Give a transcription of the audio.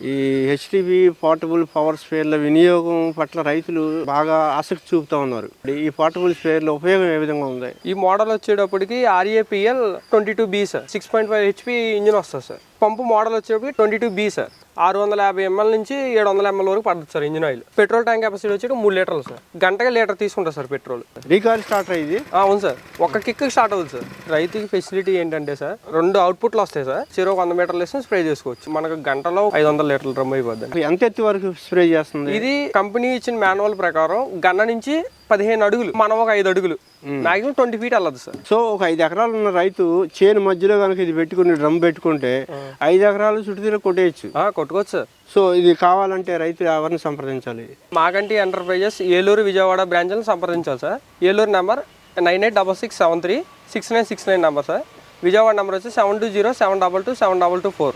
ఈ HDB portable power స్పేర్ల వినియోగం పట్ల రైతులు బాగా ఆసక్తి చూపుతా ఉన్నారు. ఈ పోర్టబుల్ స్పేర్ల ఉపయోగం ఏ విధంగా ఉంది? ఈ మోడల్ వచ్చేటప్పటికి RAPL twenty two B sir six point five HP engine వస్తుంది సార్ పంపు మోడల్ వచ్చేటప్పటికి ట్వంటీ టూ బీ సార్. ఆరు వందల యాభై ఎంఎల్ నుంచి ఏడు వందల ఎంఎల్ వరకు పడుతుంది sir engine oil. Petrol tank capacity వచ్చి మూడు లీటర్లు సార్. గంటకి లీటర్ తీసుకుంటారు సార్ పెట్రోల్. రీకాల్ స్టార్టర్ ఇది ఆ, అవును సార్. ఒక కిక్ స్టార్ట్ అవుతుంది సార్. రైతుకి ఫెసిలిటీ ఏంటంటే సార్ రెండు అవుట్పుట్లు వస్తాయి సార్. చెరువు వంద మీటర్లు వేసి స్ప్రే చేసుకోవచ్చు. మనకు గంటలో ఐదు వందల లీటర్ల డ్రమ్ అయిపోద్ది ఎంత ఎత్తు వరకు స్ప్రే చేస్తుంది? ఇది కంపెనీ ఇచ్చిన మాన్యువల్ ప్రకారం గన్న నుంచి పదిహేను అడుగులు. మనం ఒక ఐదు అడుగులు. మాక్సిమం ట్వంటీ ఫీట్ వెళ్ళదు సార్. సో ఒక ఐదు ఎకరాలు ఉన్న రైతు చేను మధ్యలో కనుక ఇది పెట్టుకుని డ్రమ్ పెట్టుకుంటే ఐదు ఎకరాలు చుట్టుతీర కొట్టేయచ్చు. ఆ, కొట్టుకోవచ్చు. సార్ సో ఇది కావాలంటే రైతు ఎవరిని సంప్రదించాలి? మాగంటి ఎంటర్ప్రైజెస్ ఏలూరు విజయవాడ బ్రాంచ్లను సంప్రదించాలి sir. Eluru number nine eight double six seven three six nine six nine number sir. Vijayawada number వచ్చి seven two zero seven double two seven double two four.